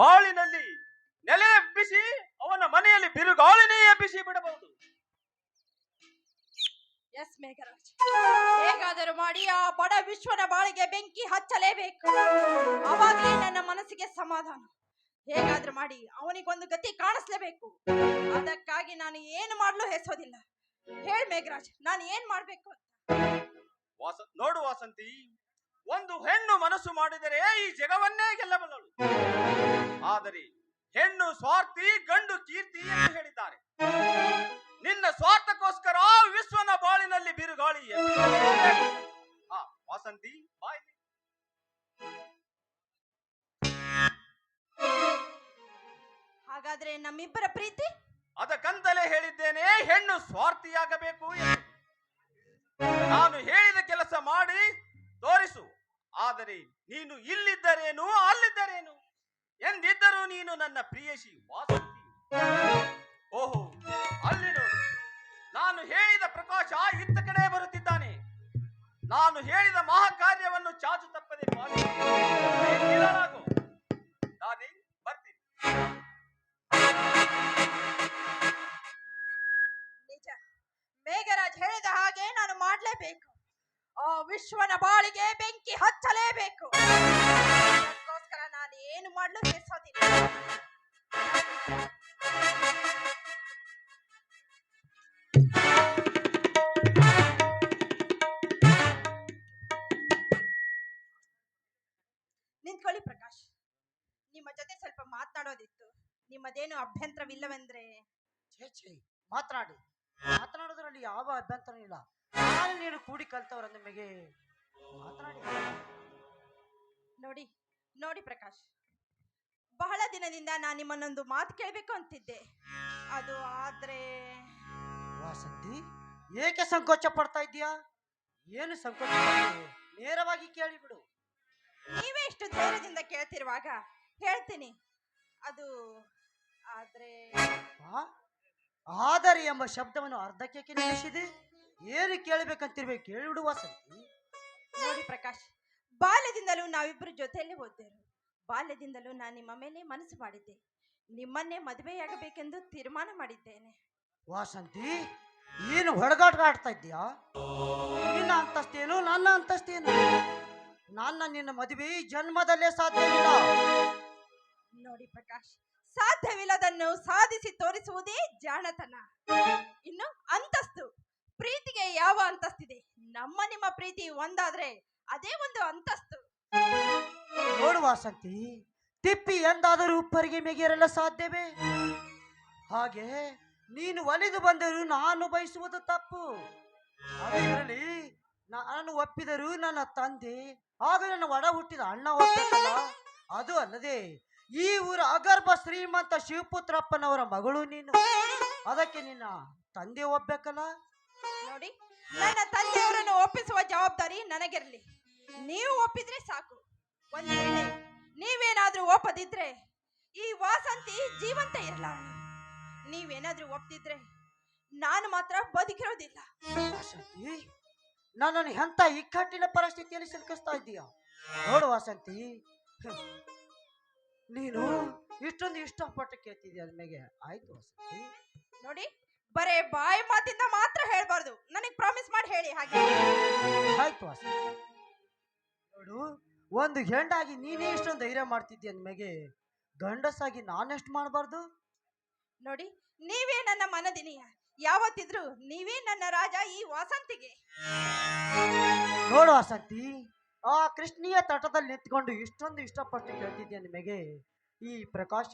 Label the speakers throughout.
Speaker 1: ಬಾಳಿನಲ್ಲಿ ನೆಲೆ ಎಬ್ಬಿಸಿ ಅವನ ಮನೆಯಲ್ಲಿ ಬಿರುಗಾಳಿನೇ ಎಬ್ಬಿಸಿ ಬಿಡಬಹುದು.
Speaker 2: ಎಸ್ ಮೇಘರಾಜ್ ಹೇಗಾದರೂ ಮಾಡಿ ಆ ಬಡ ವಿಶ್ವನ ಬಾಳಿಗೆ ಬೆಂಕಿ ಹಚ್ಚಲೇಬೇಕು. ಅವಾಗಲೇ ನನ್ನ ಮನಸ್ಸಿಗೆ ಸಮಾಧಾನ. ಹೇಗಾದ್ರೂ ಮಾಡಿ ಅವನಿಗೊಂದು ಗತಿ ಕಾಣಿಸ್ಲೇಬೇಕು. ಅದಕ್ಕಾಗಿ ನಾನು ಏನು ಮಾಡಲು ಹೆಸೋದಿಲ್ಲ. ಹೇಳ್ ಮೇಘರಾಜ್ ನಾನು ಏನ್ ಮಾಡ್ಬೇಕು
Speaker 1: ನೋಡು ವಾಸಂತಿ. ಒಂದು ಹೆಣ್ಣು ಮನಸ್ಸು ಮಾಡಿದರೆ ಈ ಜಗವನ್ನೇ ಗೆಲ್ಲಬಲ್ಲಳು. ಆದರೆ ಹೆಣ್ಣು ಸ್ವಾರ್ಥಿ ಗಂಡು ಕೀರ್ತಿ ಎಂದು ಹೇಳಿದ್ದಾರೆ. ಆದರೆ ನೀನು ಇಲ್ಲಿದ್ದರೇನು, ಅಲ್ಲಿದ್ದರೇನು? ಎಂದಿದ್ದರೂ ನೀನು ನನ್ನ ಪ್ರಿಯಸಿ, ವಾಸಂತಿ. ಓಹೋ, ಅಲ್ಲಿ ನಾನು ಹೇಳಿದ ಪ್ರಕಾಶ ಇತ್ತ ಕಡೆ ಬರುತ್ತಿದ್ದಾನೆ. ನಾನು ಹೇಳಿದ ಮಹಾಕಾರ್ಯವನ್ನು ಚಾಚು ತಪ್ಪದೆ ಪಾಲಿಸು.
Speaker 2: ವಿಶ್ವನ ಬಾಳಿಗೆ ಬೆಂಕಿ ಹಚ್ಚಲೇಬೇಕು. ಅದಕ್ಕೋಸ್ಕರ ನಾನು ಏನು ಮಾಡಲು ಹೆಸೋದಿಲ್ಲ ನಿಂತ್ಕೊಳ್ಳಿ ಪ್ರಕಾಶ್. ನಿಮ್ಮ ಜೊತೆ ಸ್ವಲ್ಪ ಮಾತನಾಡೋದಿತ್ತು. ನಿಮ್ಮದೇನು ಅಭ್ಯಂತರವಿಲ್ಲವೆಂದ್ರೆ?
Speaker 3: ಮಾತನಾಡಿ ಮಾತನಾಡೋದ್ರಲ್ಲಿ ಯಾವ ಅಭ್ಯಂತರ ಇಲ್ಲ. ನಾನು ನೀನು ಕೂಡಿ ಕಲ್ತವ್ರ ನಿಮಗೆ. ಮಾತನಾಡಿ
Speaker 2: ನೋಡಿ ನೋಡಿ ಪ್ರಕಾಶ್ ಬಹಳ ದಿನದಿಂದ ನಾನು ನಿಮ್ಮನ್ನೊಂದು ಮಾತು ಕೇಳಬೇಕು ಅಂತಿದ್ದೆ. ಅದು ಆದ್ರೆ
Speaker 3: ವಾಸಂತಿ ಏಕೆ ಸಂಕೋಚ ಪಡ್ತಾ ಇದ್ದೀಯಾ? ಏನು ಸಂಕೋಚ? ನೇರವಾಗಿ ಕೇಳಿಬಿಡು
Speaker 2: ನೀವೇ ಇಷ್ಟು ಧೈರ್ಯದಿಂದ ಕೇಳ್ತಿರುವಾಗ ಹೇಳ್ತೀನಿ. ಅದು ಆದ್ರೆ?
Speaker 3: ಆದರೆ ಎಂಬ ಶಬ್ದವನ್ನು ಅರ್ಧಕ್ಕೆ ನಿಲ್ಲಿಸಿದೆ. ಏನು ಕೇಳಬೇಕಂತಿರ್ಬೇಕು ಕೇಳಿಬಿಡು ವಾಸಂತಿ.
Speaker 2: ನೋಡಿ ಪ್ರಕಾಶ್ ಬಾಲ್ಯದಿಂದಲೂ ನಾವಿಬ್ಬರು ಜೊತೆಯಲ್ಲೇ ಓದ್ದೇರು ಬಾಲ್ಯದಿಂದಲೂ ನಾನು ನಿಮ್ಮ ಮೇಲೆ ಮನಸ್ಸು ಮಾಡಿದ್ದೆ. ನಿಮ್ಮನ್ನೇ ಮದುವೆಯಾಗಬೇಕೆಂದು ತೀರ್ಮಾನ ಮಾಡಿದ್ದೇನೆ.
Speaker 3: ವಾಸಂತಿ ಏನು ಹೊಡೆದಾಟ ಆಡ್ತಾ ಇದ್ದೀಯಾ? ನಿನ್ನ ಅಂತಸ್ತೇನು ನನ್ನ ಅಂತಸ್ತೇನು? ನನ್ನ ನಿನ್ನ ಮದುವೆ ಜನ್ಮದಲ್ಲೇ ಸಾಧ್ಯವಿಲ್ಲ
Speaker 2: ನೋಡಿ ಪ್ರಕಾಶ್ ಸಾಧ್ಯವಿಲ್ಲದನ್ನು ಸಾಧಿಸಿ ತೋರಿಸುವುದೇ ಜಾಣತನ. ಇನ್ನು ಪ್ರೀತಿಗೆ ಯಾವ ಅಂತಸ್ತಿದೆ ನಮ್ಮ ನಿಮ್ಮ ಪ್ರೀತಿ ಒಂದಾದ್ರೆ ಅದೇ ಒಂದು ಅಂತಸ್ತು.
Speaker 3: ನೋಡು ವಾಸಂತಿ ತಿಪ್ಪಿ ಎಂದಾದರೂ ಉಪ್ಪರಿಗೆ ಮೆಗೆಯರಲು ಸಾಧ್ಯವೇ? ಹಾಗೆ ನೀನು ಒಲಿದು ಬಂದರೂ ನಾನು ಬಯಸುವುದು ತಪ್ಪು. ಅದರಲ್ಲಿ ನಾನು ಒಪ್ಪಿದರೂ ನನ್ನ ತಂದೆ ಹಾಗೂ ನನ್ನ ಒಡ ಹುಟ್ಟಿದ ಅಣ್ಣ ಒಪ್ಪಬೇಕಲ್ಲ ಅದು ಅಲ್ಲದೆ ಈ ಊರ ಅಗರ್ಭ ಶ್ರೀಮಂತ ಶಿವಪುತ್ರಪ್ಪನವರ ಮಗಳು ನೀನು. ಅದಕ್ಕೆ ನಿನ್ನ ತಂದೆ ಒಪ್ಪಬೇಕಲ್ಲ?
Speaker 2: ನೋಡಿ ನನ್ನ ತಂದೆಯವರನ್ನು ಒಪ್ಪಿಸುವ ಜವಾಬ್ದಾರಿ ನನಗಿರಲಿ. ನೀವು ಒಪ್ಪಿದ್ರೆ ಸಾಕು. ಒಂದ್ ವೇಳೆ ನೀವೇನಾದ್ರೂ ಒಪ್ಪದಿದ್ರೆ ಈ ವಾಸಂತಿ ಜೀವಂತ ಇರಲಾರ ನೀವೇನಾದ್ರೂ ಒಪ್ಪದಿದ್ರೆ ನಾನು ಮಾತ್ರ ಬದುಕಿರೋದಿಲ್ಲ.
Speaker 3: ವಾಸಂತಿ ನನ್ನನ್ನು ಎಂತ ಇಕ್ಕಟ್ಟಿನ ಪರಿಸ್ಥಿತಿಯಲ್ಲಿ ಸಿಲುಕಿಸ್ತಾ ಇದ್ದೀಯಾ? ನೋಡು ವಾಸಂತಿ. ನೀನು ಇಷ್ಟೊಂದು ಇಷ್ಟಪಟ್ಟು ಕೇಳ್ತಿದ್ಯಾ ನನಗೆ ಆಯ್ತು ವಾಸಂತಿ.
Speaker 2: ನೋಡಿ ಬರೇ ಬಾಯಿ ಮಾತಿಂದ ಮಾತ್ರ ಹೇಳ್ಬಾರ್ದು. ನನಗೆ ಪ್ರಾಮಿಸ್ ಮಾಡಿ ಹೇಳಿ ಹಾಗೆ.
Speaker 3: ಆಯ್ತು ನೋಡು ಒಂದು ಹೆಂಡಾಗಿ ನೀನೇ ಇಷ್ಟೊಂದು ಧೈರ್ಯ ಮಾಡ್ತಿದ್ದೆ ನಿಮಗೆ ಗಂಡಸಾಗಿ ನಾನೆಷ್ಟು ಮಾಡಬಾರ್ದು?
Speaker 2: ನೋಡಿ ನೀವೇ ನನ್ನ ಮನದಿನಿಯ. ಯಾವತ್ತಿದ್ರು ನೀವೇ ನನ್ನ ರಾಜ ಈ ವಾಸಂತಿಗೆ.
Speaker 3: ನೋಡು ವಾಸಂತಿ ಆ ಕೃಷ್ಣೀಯ ತಟದಲ್ಲಿ ನಿಂತ್ಕೊಂಡು ಇಷ್ಟೊಂದು ಇಷ್ಟಪಟ್ಟು ಕೇಳ್ತಿದ್ದೆ ನಿಮಗೆ ಈ ಪ್ರಕಾಶ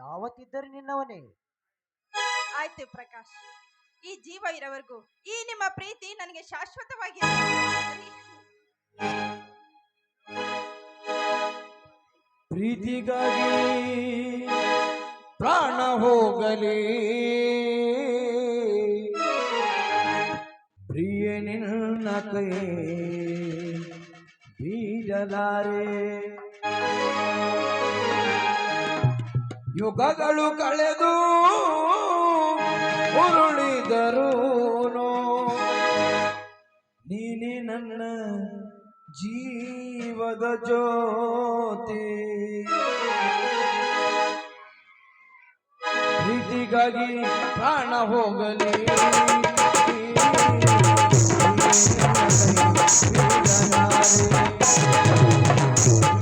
Speaker 3: ಯಾವತ್ತಿದ್ದರೂ ನಿನ್ನವನೇ.
Speaker 2: ಆಯ್ತು ಪ್ರಕಾಶ್. ಈ ಜೀವ ಇರೋವರೆಗೂ, ಈ ನಿಮ್ಮ ಪ್ರೀತಿ ನನಗೆ ಶಾಶ್ವತವಾಗಿ
Speaker 4: ಪ್ರೀತಿಗಾಗಿ ಪ್ರಾಣ ಹೋಗಲಿ. ಪ್ರಿಯ ನಿನ್ನ ಕೈ ಬೀಜಲಾರೆ ಯುಗಗಳು ಕಳೆದು ಉರುಳಿದರು ನೀನೇ ನನ್ನ ಜೀವದ ಜ್ಯೋತಿ ಪ್ರೀತಿಗಾಗಿ ಪ್ರಾಣ ಹೋಗಲಿ Thank.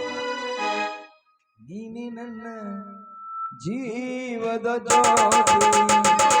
Speaker 4: ನೀನೆ ನನ್ನ ಜೀವದ ಜ್ಯೋತಿ.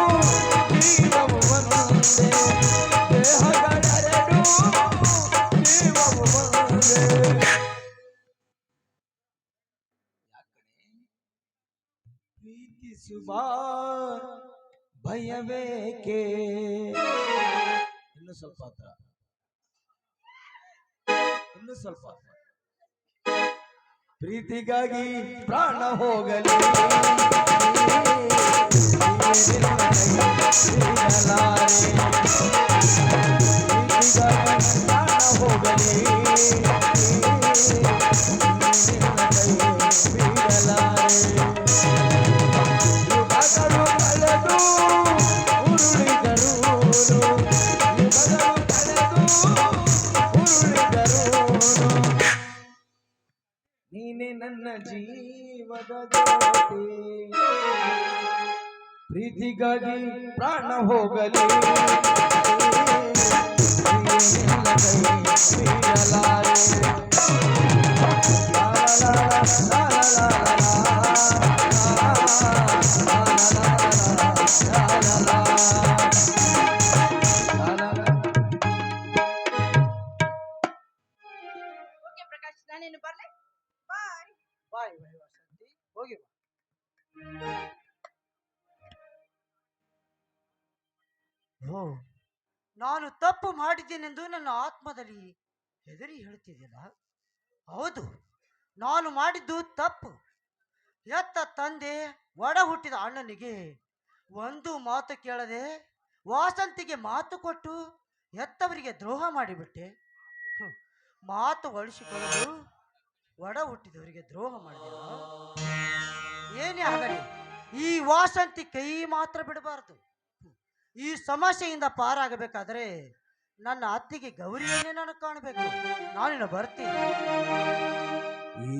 Speaker 4: ಭಯಬೇಕೆ ಇನ್ನು ಸ್ವಲ್ಪ ಹತ್ರ ಇನ್ನು ಸ್ವಲ್ಪ ಹತ್ರ ಪ್ರೀತಿಗಾಗಿ ಪ್ರಾಣ ಹೋಗಲಿ. ಪ್ರಾಣ ಹೋಗಲಿ. ಪ್ರೀತಿಗಾಗಿ ಪ್ರಾಣ ಹೋಗಲಿ
Speaker 2: ಪ್ರಕಾಶ್ ನಾನೇನು ಬರ್ಲೆ ಬಾಯ್
Speaker 3: ಬಾಯ್ ಬಾಯ್ ಹೋಗಿ ಬಾ ನಾನು ತಪ್ಪು ಮಾಡಿದ್ದೇನೆಂದು ನನ್ನ ಆತ್ಮದಲ್ಲಿ ಹೆದರಿ ಹೇಳ್ತಿದ್ದಿಲ್ಲ ಹೌದು ನಾನು ಮಾಡಿದ್ದು ತಪ್ಪು. ಎತ್ತ ತಂದೆ ಒಡ ಹುಟ್ಟಿದ ಅಣ್ಣನಿಗೆ ಒಂದು ಮಾತು ಕೇಳದೆ ವಾಸಂತಿಗೆ ಮಾತು ಕೊಟ್ಟು ಎತ್ತವರಿಗೆ ದ್ರೋಹ ಮಾಡಿಬಿಟ್ಟೆ. ಮಾತು ಒಳಿಸಿಕೊಳ್ಳಲು ಒಡ ಹುಟ್ಟಿದವರಿಗೆ ದ್ರೋಹ ಮಾಡಿದ ಏನೇ ಆಗಲಿ, ಈ ವಾಸಂತಿ ಕೈ ಮಾತ್ರ ಬಿಡಬಾರದು. ಈ ಸಮಸ್ಯೆಯಿಂದ ಪಾರಾಗಬೇಕಾದ್ರೆ ನನ್ನ ಅತ್ತಿಗೆ ಗೌರಿಯನ್ನೇ ನಾನು ಕಾಣಬೇಕು. ನಾನಿನ್ನು ಬರ್ತೀನಿ.